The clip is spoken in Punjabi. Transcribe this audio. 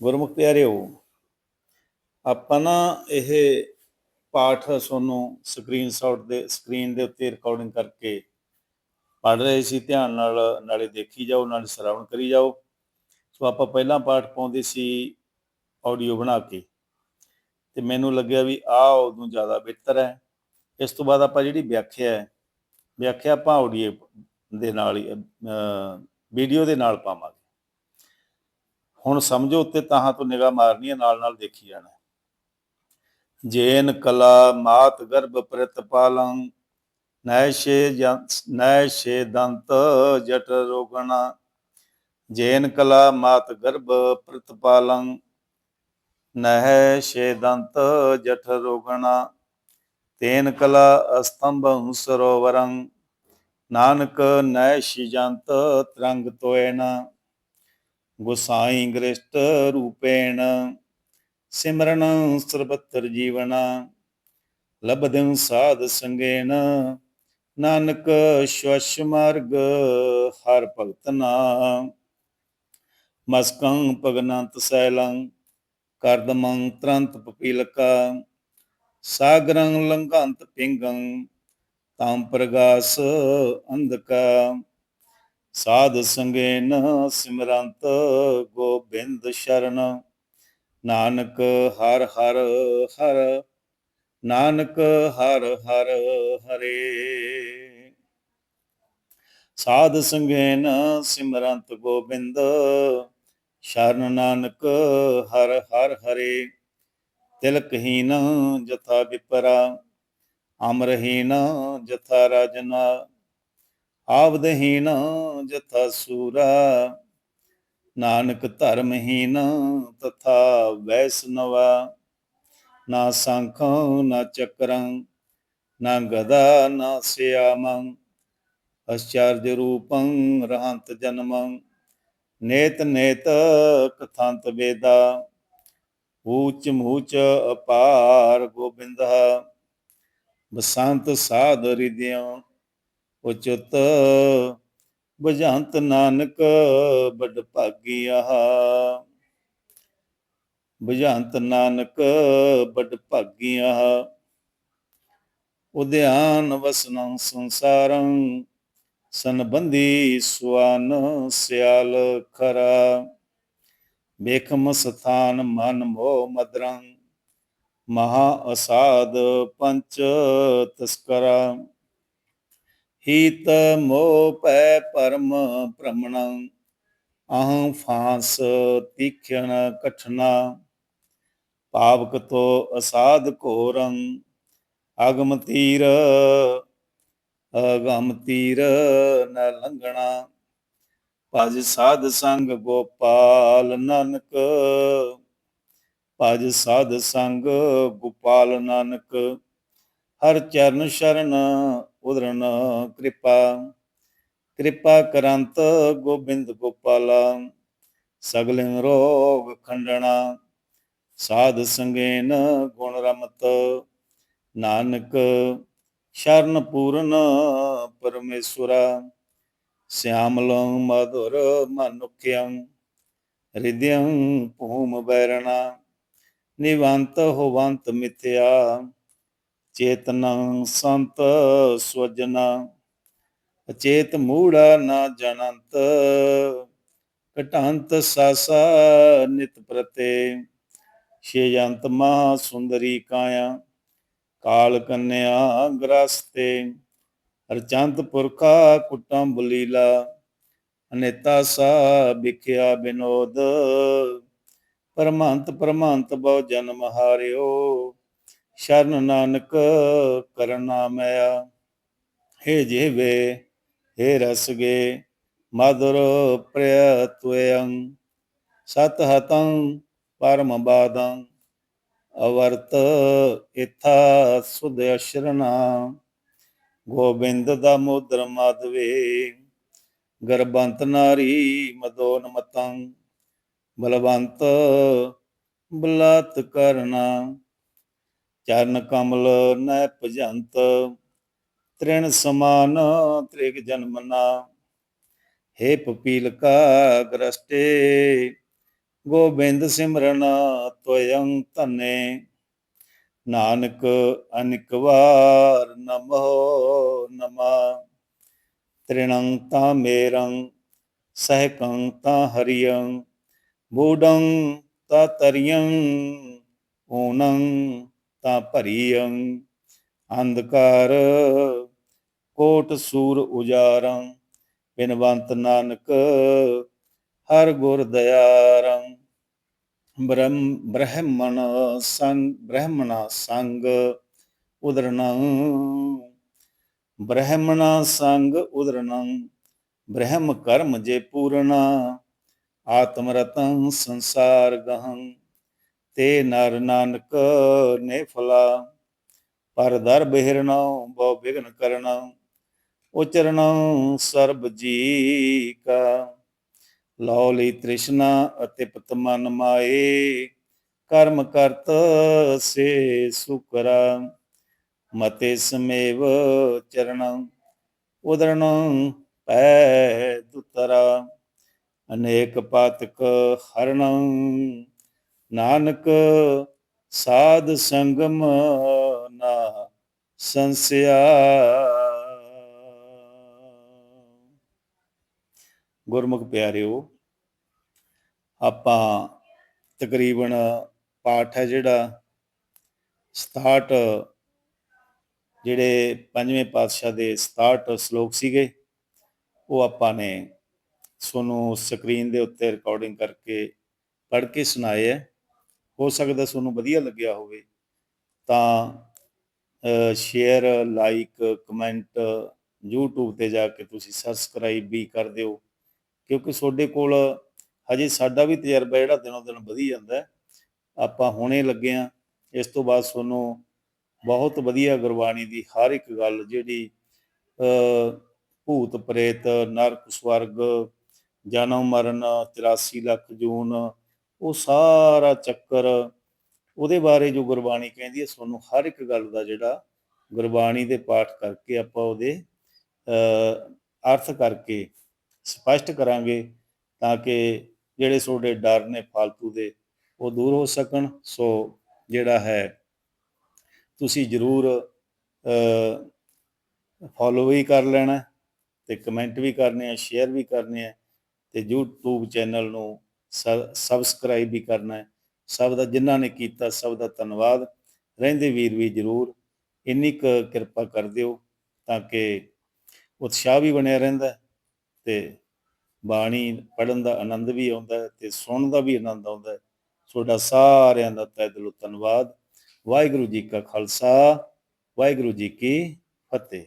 ਗੁਰਮੁਖ ਪਿਆਰਿਓ, ਆਪਾਂ ਨਾ ਇਹ ਪਾਠ ਤੁਹਾਨੂੰ ਸਕਰੀਨਸ਼ਾਟ ਦੇ ਸਕਰੀਨ ਦੇ ਉੱਤੇ ਰਿਕਾਰਡਿੰਗ ਕਰਕੇ ਪੜ ਰਹੇ ਸੀ, ਧਿਆਨ ਨਾਲ ਨਾਲੇ ਦੇਖੀ ਜਾਓ, ਨਾਲੇ ਸ਼ਰਵਣ ਕਰੀ ਜਾਓ। ਸੋ ਆਪਾਂ ਪਹਿਲਾਂ ਪਾਠ ਪਾਉਂਦੇ ਸੀ ਆਡੀਓ ਬਣਾ ਕੇ। ਤੇ ਮੈਨੂੰ ਲੱਗਿਆ ਵੀ ਆਹ ਉਦੋਂ ਜ਼ਿਆਦਾ ਬਿਹਤਰ ਹੈ। ਇਸ ਤੋਂ ਬਾਅਦ ਆਪਾਂ ਜਿਹੜੀ ਵਿਆਖਿਆ ਹੈ, ਵਿਆਖਿਆ ਆਪਾਂ ਆਡੀਓ ਦੇ ਨਾਲ ਹੀ ਵੀਡੀਓ ਦੇ ਨਾਲ ਪਾਵਾਂਗੇ। ਹੁਣ ਸਮਝੋ ਉੱਤੇ ਤਾਹਾਂ ਤੋਂ ਨਿਗਾਹ ਮਾਰਨੀ ਹੈ, ਨਾਲ ਨਾਲ ਦੇਖੀ ਜਾਣਾ ਜੇਨ ਕਲਾ ਮਾਤ ਗਰਭ ਪ੍ਰਤਪਾਲੰ ਨੈਸ਼ੇ ਨੈਸ਼ੇ ਦੰਤ ਜਟ ਰੋਗਣਾ। ਜੇਨ ਕਲਾ ਮਾਤ ਗਰਭ ਪ੍ਰਤਪਾਲੰ ਨਹਿ ਸ਼ੇ ਦੰਤ ਜਠ ਰੋਗਣਾ। ਤੇਨ ਕਲਾ ਅਸਤੰਭ ਸਰੋਵਰੰ, ਨਾਨਕ ਨੈਸ਼ੀ ਜੰਤ ਤਰੰਗ ਤੋਏਨਾ ਗੁਸਾਈ ਗ੍ਰਿਸ਼ਟ ਰੂਪੇਣ, ਸਿਮਰਨ ਸਰਬੱਤਰ ਜੀਵਨਾ ਲਬਦੰ ਸਾਧ ਸੰਗੇਨ ਨਾਨਕ ਸ਼ਵਸ਼ ਮਾਰਗ ਹਰ ਭਗਤ ਨਾਮ ਮਸਕੰ ਪਗਨੰਤ ਸੈਲੰ ਕਰਦਮੰ ਤਰੰਤ ਪਪੀਲਕਾ, ਸਾਗਰੰ ਲੰਘੰਤ ਪਿੰਗੰ, ਤਾਮ ਪ੍ਰਗਾਸ ਅੰਧਕਾ। ਸਾਧ ਸੰਗੇਨ ਸਿਮਰੰਤ ਗੋਬਿੰਦ ਸ਼ਰਨ। ਨਾਨਕ ਹਰ ਹਰ ਹਰ, ਨਾਨਕ ਹਰ ਹਰ ਹਰੇ। ਸਾਧ ਸੰਗੇਨ ਸਿਮਰੰਤ ਗੋਬਿੰਦ, ਸ਼ਰਨ ਨਾਨਕ ਹਰ ਹਰ ਹਰੇ। ਤਿਲਕਹੀਨ ਜਥਾ ਵਿਪਰਾ ਅਮਰਹੀਨ ਜਥਾ ਰਾਜਨਾ। ਆਵਦਹੀਨ ਜਥਾ ਸੂਰਾ। ਨਾਨਕ ਧਰਮਹੀਨ ਤਥਾ ਵੈਸਨਵਾ। ਨਾ ਸੰਖੰ, ਨਾ ਚੱਕਰੰ, ਨਾ ਗਦਾ, ਨਾ ਸਿਆਮੰ। ਅਚਾਰਜ ਰੂਪੰ ਰਹੰਤ ਜਨਮੰ। ਨੇਤ ਨੇਤ ਕਥੰਤ ਵੇਦਾ। ਊਚ ਮੂਚ ਅਪਾਰ ਗੋਬਿੰਦਾ। ਬਸੰਤ ਸਾਧ ਰਿਦਿਓ ਉਚਿਤ। ਬਜੰਤ ਨਾਨਕ ਬੜ ਭਾਗੀਆ। ਬਜੰਤ ਨਾਨਕ ਬੜ ਭਾਗੀਆ। ਉਦਿਆਨ ਵਸਨੰ ਸੰਸਾਰੰ, ਸੰਬੰਧੀ ਸੁਆਨ ਸਿਆਲ ਖਰਾ। ਵੇਖਮ ਸਥਾਨ ਮਨ ਮੋਹ ਮਦਰੰ, ਮਹਾ ਅਸਾਦ ਪੰਚ ਤਸਕਰਾ। ਹੀਤ ਮੋਹ ਪੈ ਪਰਮ ਭ੍ਰਮਣੰ ਅਹੰ ਫਾਂਸ ਤੀਖਣ ਕਠਨਾ। ਪਾਵਕ ਤੋ ਅਸਾਧ ਘੋਰੰ, ਅਗਮ ਤੀਰ ਅਗਮ ਤੀਰ ਨ ਲੰਘਣਾ। ਭਜ ਸਾਧ ਸੰਗ ਗੋਪਾਲ ਨਾਨਕ, ਭਜ ਸਾਧ ਸੰਗ ਗੋਪਾਲ ਨਾਨਕ। ਹਰ ਚਰਨ ਸ਼ਰਨ ਉਦਰਨ ਕਿਰਪਾ ਕਿਰਪਾ ਕਰੰਤ ਗੋਬਿੰਦ ਗੋਪਾਲਾ, ਸਗਲਿਨ ਰੋਗ ਖੰਡਣਾ, ਸਾਧ ਸੰਗੇਨ ਗੁਣ ਰਮਤ, ਨਾਨਕ ਸ਼ਰਨ ਪੂਰਨ ਪਰਮੇਸ਼ਵਰਾ ਸਿਆਮਲੰ ਮధుਰ ਮਨੁਖਯੰ ਹਿਰਦਯੰ ਭੂਮ ਬੈਰਣਾ, ਨਿਵੰਤ ਹੋਵੰਤ ਮਿਥਿਆ ਚੇਤਨੰ ਸੰਤ ਸਵਜਨਾ, ਅਚੇਤ ਮੂੜਾ ਨਾ ਜਨੰਤ, ਘਟੰਤ ਸਾਸਾ ਨਿਤ ਪ੍ਰਤੇ ਸ਼ੇਯੰਤ ਮਹਾ ਸੁੰਦਰੀ ਕਾਇਆ, ਕਾਲ ਕੰਨਿਆ ਗ੍ਰਸਤੇ ਅਰਚੰਤ ਪੁਰਖਾ ਕੁਟੰਬ ਬੁਲੀਲਾ, ਅਨੇਤਾ ਸਾ ਵਿਖਿਆ ਬਿਨੋਦ, ਪਰਮੰਤ ਪਰਮੰਤ ਬਹੁ ਜਨਮ ਹਾਰਿਓ। ਸ਼ਰਨ ਨਾਨਕ ਕਰਨਾ ਮਿਆ ਹੇ ਜੀਵੇ, ਹੇ ਰਸਗੇ ਮధుਰ ਪ੍ਰਿਯ ਤੁਯੰ। ਸਤ ਹਤੰ ਪਰਮ ਬਾਦੰ, ਅਵਰਤ ਇਥਾ ਸੁਧ ਅਸ਼ਰਨਾ। ਗੋਬਿੰਦ ਦਾ ਮੋਦਰ ਮਾਧਵੇ ਗਰਬੰਤ ਨਾਰੀ ਮਦੋਨ ਮਤੰ ਬਲਵੰਤ ਬਲਤ ਕਰਨਾ। ਚਰਨ ਕਮਲ ਨੈ ਭਜੰਤ, ਤ੍ਰਿਣ ਸਮਾਨ ਤ੍ਰਿਗ ਜਨਮਨਾ। ਹੇ ਪਪੀਲਕਾ ਗ੍ਰਸਟੇ, ਗੋਬਿੰਦ ਸਿਮਰਨ ਤੋਇੰ ਧਨੇ। ਨਾਨਕ ਅਨਿਕ ਵਾਰ ਨਮੋ ਨਮਾ। ਤ੍ਰਿਣੰ ਤਾਂ ਮੇਰੰ ਸਹਿਕੰ ਤਾਂ ਹਰਿਯੰ। ਬੂਡੰ ਤਾਂ ਤਰਿਯੰ ਊਨੰ ਤਾਂ ਭਰੀਯੰ ਅੰਧਕਾਰ, ਕੋਟ ਸੂਰ ਉਜਾਰੰ, ਬਿਨਵੰਤ ਨਾਨਕ, ਹਰ ਗੁਰ ਦਿਆਰੰ ਬ੍ਰਹਮ, ਬ੍ਰਹਮਣ ਸੰਗ, ਬ੍ਰਹਮਣਾ ਸੰਗ ਉਦਰਣੰ ਬ੍ਰਹਮਣਾ ਸੰਗ ਉਦਰਣੰ ਬ੍ਰਹਮ ਕਰਮ ਜੇ ਪੂਰਣਾ ਆਤਮ ਰਤੰ ਸੰਸਾਰ ਗਹੰ। ਤੇ ਨਰ ਨਾਨਕ ਨੇ ਫਲਾ। ਪਰ ਦਰ ਬਿਹਰਣਉ ਬਹੁ ਬਿਗਨ ਕਰਣਉ ਉਚਰਣਉ ਸਰਬ ਜੀ ਕਾ। ਲਓ ਲਈ ਤ੍ਰਿਸ਼ਨਾ ਅਤੇ ਪਤ ਮਨ ਮਾਏ। ਕਰਮ ਕਰਤ ਸੇ ਸੁਕਰਾ। ਮਤੇ ਸਮੇਵ ਚਰਨ। ਉਦਰਣ ਪੈ ਦੁਤਰਾ। ਅਨੇਕ ਪਾਤਕ ਹਰਣ। ਨਾਨਕ ਸਾਧ ਸੰਗਮ ਨਾ ਸੰਸਿਆ। ਗੁਰਮੁਖ ਪਿਆਰਿਓ, ਆਪਾਂ ਤਕਰੀਬਨ ਪਾਠ ਹੈ ਜਿਹੜਾ 67 ਜਿਹੜੇ ਪੰਜਵੇਂ ਪਾਤਸ਼ਾਹ ਦੇ 67 ਸ਼ਲੋਕ ਸੀਗੇ, ਉਹ ਆਪਾਂ ਨੇ ਤੁਹਾਨੂੰ ਸਕਰੀਨ ਦੇ ਉੱਤੇ ਰਿਕਾਰਡਿੰਗ ਕਰਕੇ ਪੜ੍ਹ ਕੇ ਸੁਣਾਏ ਹੈ। ਹੋ ਸਕਦਾ ਤੁਹਾਨੂੰ ਵਧੀਆ ਲੱਗਿਆ ਹੋਵੇ, ਤਾਂ ਸ਼ੇਅਰ ਲਾਈਕ ਕਮੈਂਟ YouTube ਤੇ ਜਾ ਕੇ ਤੁਸੀਂ ਸਬਸਕ੍ਰਾਈਬ ਵੀ ਕਰ ਦਿਓ, ਕਿਉਂਕਿ ਤੁਹਾਡੇ ਕੋਲ ਹਜੇ ਸਾਡਾ ਵੀ ਤਜਰਬਾ ਜਿਹੜਾ ਦਿਨੋਂ ਦਿਨ ਵਧੀ ਜਾਂਦਾ, ਆਪਾਂ ਹੁਣੇ ਲੱਗੇ ਆ ਇਸ ਤੋਂ ਬਾਅਦ ਤੁਹਾਨੂੰ ਬਹੁਤ ਵਧੀਆ ਗੁਰਬਾਣੀ ਦੀ ਹਰ ਇੱਕ ਗੱਲ ਜਿਹੜੀ ਭੂਤ ਪ੍ਰੇਤ, ਨਰਕ, ਸਵਰਗ, ਜਨਮ, ਮਰਨ 83 ਲੱਖ ਜੂਨ ਉਹ ਸਾਰਾ ਚੱਕਰ ਉਹਦੇ ਬਾਰੇ ਜੋ ਗੁਰਬਾਣੀ ਕਹਿੰਦੀ ਹੈ ਤੁਹਾਨੂੰ ਹਰ ਇੱਕ ਗੱਲ ਦਾ ਜਿਹੜਾ ਗੁਰਬਾਣੀ ਦੇ ਪਾਠ ਕਰਕੇ ਆਪਾਂ ਉਹਦੇ ਅਰਥ ਕਰਕੇ ਸਪਸ਼ਟ ਕਰਾਂਗੇ ਤਾਂ ਕਿ ਜਿਹੜੇ ਤੁਹਾਡੇ ਡਰ ਨੇ ਫालतू ਦੇ, ਉਹ ਦੂਰ ਹੋ ਸਕਣ। ਸੋ ਜਿਹੜਾ ਹੈ, ਤੁਸੀਂ ਜਰੂਰ ਫੋਲੋ ਵੀ ਕਰ ਲੈਣਾ ਤੇ ਕਮੈਂਟ ਵੀ ਕਰਨੇ ਆ ਸ਼ੇਅਰ ਵੀ ਕਰਨੇ ਆ ਤੇ YouTube ਚੈਨਲ ਨੂੰ ਸਬਸਕ੍ਰਾਈਬ ਵੀ ਕਰਨਾ ਹੈ। ਸਭ ਦਾ, ਜਿਨ੍ਹਾਂ ਨੇ ਕੀਤਾ, ਸਭ ਦਾ ਧੰਨਵਾਦ। ਰਹਿੰਦੇ ਵੀਰ ਵੀ ਜਰੂਰ ਇੰਨੀ ਕੁ ਕਿਰਪਾ ਕਰ ਦਿਓ ਤਾਂ ਕਿ ਉਤਸ਼ਾਹ ਵੀ ਬਣਿਆ ਰਹਿੰਦਾ ਹੈ ਤੇ ਬਾਣੀ ਪੜਨ ਦਾ ਆਨੰਦ ਵੀ ਆਉਂਦਾ ਹੈ ਤੇ ਸੁਣਨ ਦਾ ਵੀ ਆਨੰਦ ਆਉਂਦਾ ਤੁਹਾਡਾ ਸਾਰਿਆਂ ਦਾ ਤਹਿ ਦਿਲੋਂ ਧੰਨਵਾਦ। ਵਾਹਿਗੁਰੂ ਜੀ ਕਾ ਖਾਲਸਾ, ਵਾਹਿਗੁਰੂ ਜੀ ਕੀ ਫਤਿਹ।